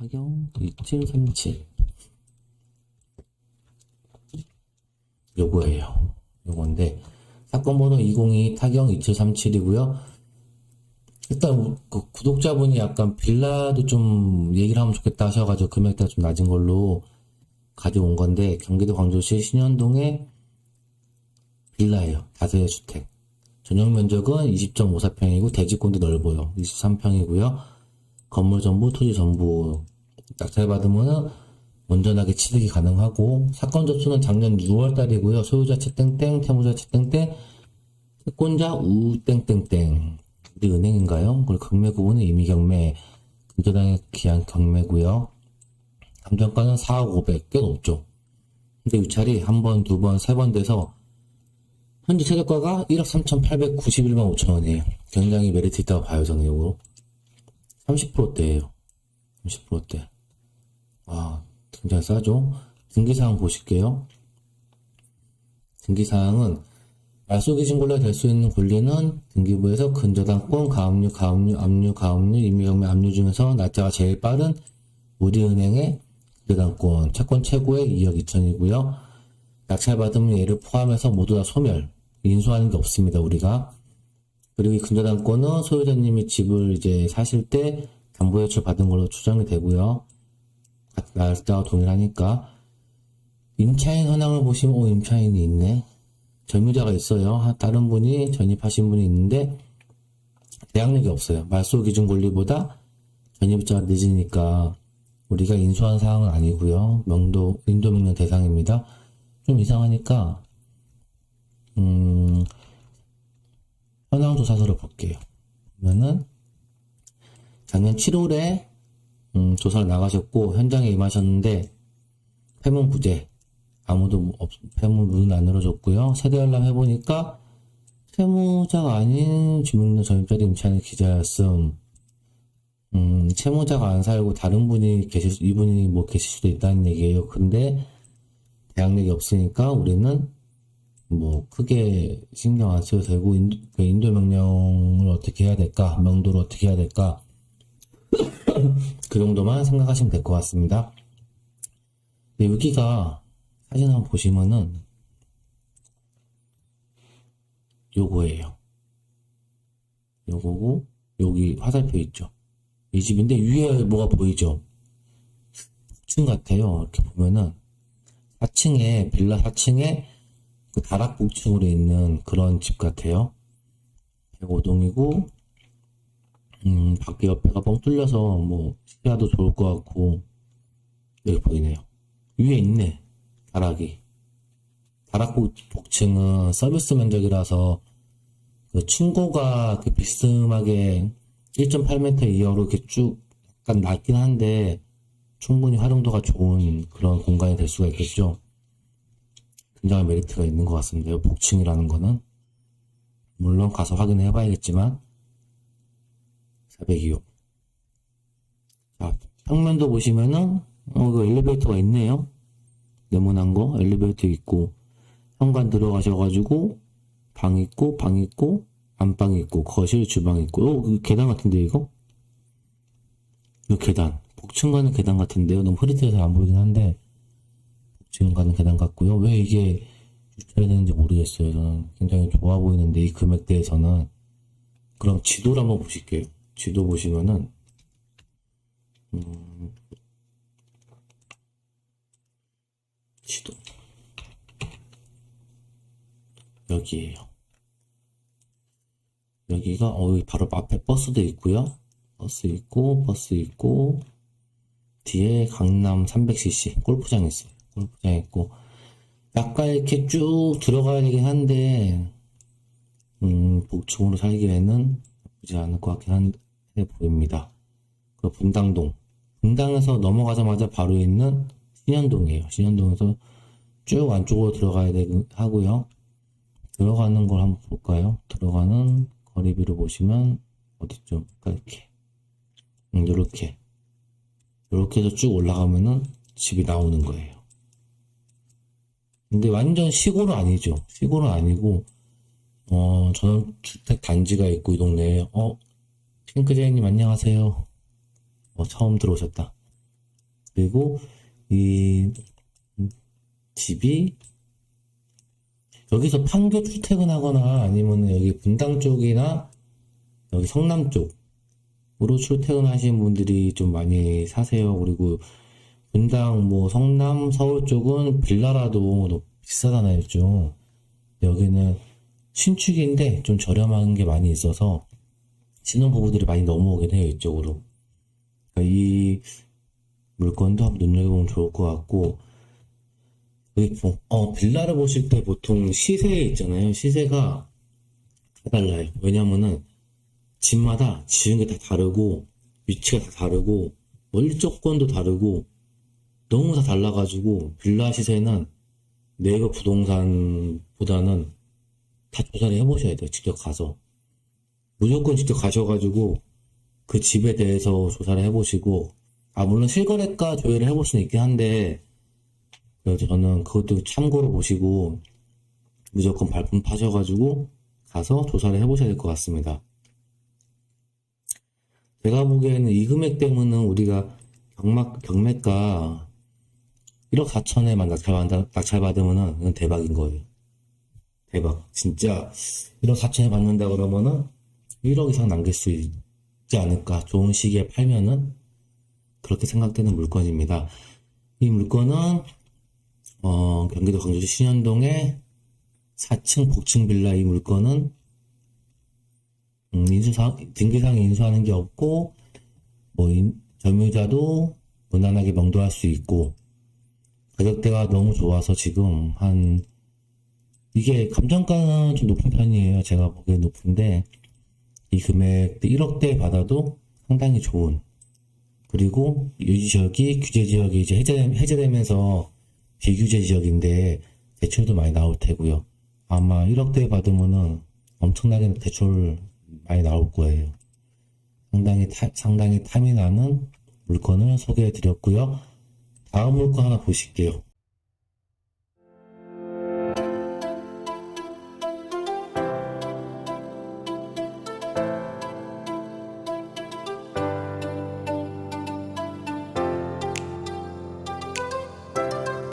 타경 2737 요거예요. 요건데 사건 번호 202 타경 2737이고요. 일단 그 구독자분이 약간 빌라도 좀 얘기를 하면 좋겠다 하셔가지고 금액대가 좀 낮은 걸로 가져온 건데 경기도 광주시 신현동에 빌라예요. 다세대 주택. 전용 면적은 20.54평이고 대지권도 넓어요. 23평이고요. 건물 전부, 토지 전부 낙찰 받으면 온전하게 취득이 가능하고 사건 접수는 작년 6월 달이고요. 소유자 채땡땡, 채무자 채땡땡, 채권자 우 땡땡땡. 우리 은행인가요? 그리고 경매 구분은 이미 경매, 근저당에 기한 경매고요. 감정가는 4억 500, 꽤 높죠. 근데 유찰이 한 번, 두 번, 세 번 돼서 현재 최저가가 1억 3,891만 5천 원이에요. 굉장히 메리트 있다고 봐요, 저는 이거. 30%대예요. 30%대. 와, 굉장히 싸죠? 등기사항 보실게요. 등기사항은 말소기준 권리가 될수 있는 권리는 등기부에서 근저당권, 가압류, 가압류, 압류, 가압류, 임의경매, 압류 중에서 날짜가 제일 빠른 우리은행의 근저당권, 채권 최고의 2억 2천이고요. 낙찰받으면 얘를 포함해서 모두 다 소멸, 인수하는 게 없습니다, 우리가. 그리고 이 근저당권은 소유자님이 집을 이제 사실 때 담보대출 받은 걸로 추정이 되고요. 날짜가 동일하니까. 임차인 현황을 보시면, 오, 임차인이 있네. 점유자가 있어요. 하- 다른 분이 전입하신 분이 있는데, 대항력이 없어요. 말소 기준 권리보다 전입자가 늦으니까, 우리가 인수한 사항은 아니고요. 명도, 인도 명령 대상입니다. 좀 이상하니까, 음, 현황 조사서를 볼게요. 그러면은 작년 7월에 음, 조사를 나가셨고 현장에 임하셨는데 폐문 부재 아무도 없, 폐문 문은 안 열어줬고요. 세대 열람 해보니까 채무자가 아닌 주민등 전입자리 임차인 기자였음. 음, 채무자가 안 살고 다른 분이 계실 수- 이분이 뭐 계실 수도 있다는 얘기예요. 근데 대항력이 없으니까 우리는 뭐 크게 신경 안 써도 되고 인도, 그 인도 명령을 어떻게 해야 될까 명도를 어떻게 해야 될까 그 정도만 생각하시면 될 것 같습니다. 근데 여기가 사진 한번 보시면은 요거예요. 요거고 여기 화살표 있죠. 이 집인데 위에 뭐가 보이죠? 층 같아요. 이렇게 보면은 4층에 빌라 4층에 그 다락복층으로 있는 그런 집 같아요. 105동이고, 음, 밖에 옆에가 뻥 뚫려서 뭐, 시야도 좋을 것 같고, 여기 보이네요. 위에 있네, 다락이. 다락복층은 서비스 면적이라서, 그 층고가 그 비스듬하게 1.8m 이하로 이렇게 쭉 약간 낮긴 한데, 충분히 활용도가 좋은 그런 공간이 될 수가 있겠죠. 굉장한 메리트가 있는 것 같습니다. 이 복층이라는 거는. 물론 가서 확인해 봐야겠지만, 402호. 자, 평면도 보시면은, 어, 그 엘리베이터가 있네요. 네모난 거, 엘리베이터 있고, 현관 들어가셔가지고, 방 있고, 방 있고, 안방 있고, 거실, 주방 있고, 어, 그 계단 같은데, 이거? 이 계단. 복층 가는 계단 같은데요. 너무 흐릿해서 안 보이긴 한데, 지금 가는 계단 같고요. 왜 이게 유찰이 되는지 모르겠어요. 저는 굉장히 좋아 보이는데 이 금액대에서는 그럼 지도를 한번 보실게요. 지도 보시면은 음, 지도 여기에요. 여기가 어 바로 앞에 버스도 있고요. 버스 있고 버스 있고 뒤에 강남 300cc 골프장 있어요. 골프장 있고 약간 이렇게 쭉 들어가야 되긴 한데 음, 복층으로 살기에는 나쁘지 않을 것 같긴 한데 보입니다. 그 분당동 분당에서 넘어가자마자 바로 있는 신현동이에요. 신현동에서 쭉 안쪽으로 들어가야 되긴 하고요. 들어가는 걸 한번 볼까요? 들어가는 거리비를 보시면 어디죠? 이렇게 음, 요렇게 이렇게 해서 쭉 올라가면은 집이 나오는 거예요. 근데 완전 시골은 아니죠. 시골은 아니고, 어, 저는 주택 단지가 있고, 이 동네에, 어, 핑크제이님 안녕하세요. 어, 처음 들어오셨다. 그리고 이 집이 여기서 판교 출퇴근하거나 아니면 여기 분당 쪽이나 여기 성남 쪽으로 출퇴근하시는 분들이 좀 많이 사세요. 그리고 분당, 뭐 성남, 서울 쪽은 빌라라도 비싸잖아요, 좀. 여기는 신축인데 좀 저렴한 게 많이 있어서 신혼부부들이 많이 넘어오긴 해요, 이쪽으로. 그러니까 이 물건도 한번 눈여겨보면 좋을 것 같고, 어, 빌라를 보실 때 보통 시세 있잖아요. 시세가 다 달라요. 왜냐면은 집마다 지은 게 다 다르고, 위치가 다 다르고, 뭐 일조권도 다르고, 너무 다 달라가지고, 빌라 시세는 네이버 부동산보다는 다 조사를 해보셔야 돼요. 직접 가서. 무조건 직접 가셔가지고, 그 집에 대해서 조사를 해보시고, 아, 물론 실거래가 조회를 해볼 수는 있긴 한데, 저는 그것도 참고로 보시고, 무조건 발품 파셔가지고, 가서 조사를 해보셔야 될 것 같습니다. 제가 보기에는 이 금액 때문은 우리가 경막, 경매가 1억 4천에만 낙찰받, 낙찰받으면은 이건 대박인 거예요. 대박. 진짜 1억 4천에 받는다 그러면은 1억 이상 남길 수 있지 않을까. 좋은 시기에 팔면은 그렇게 생각되는 물건입니다. 이 물건은 어, 경기도 광주시 신현동의 4층 복층 빌라 이 물건은 음, 인수상 등기상 인수하는 게 없고 뭐 인- 점유자도 무난하게 명도할 수 있고 가격대가 너무 좋아서 지금 한 이게 감정가는 좀 높은 편이에요. 제가 보기엔 높은데 이 금액 1억대 받아도 상당히 좋은 그리고 이 지역이 규제 지역이 이제 해제, 해제되면서 비규제 지역인데 대출도 많이 나올 테고요. 아마 1억대 받으면은 엄청나게 대출 많이 나올 거예요. 상당히 타, 상당히 탐이 나는 물건을 소개해 드렸고요. 다음 물건 하나 보실게요.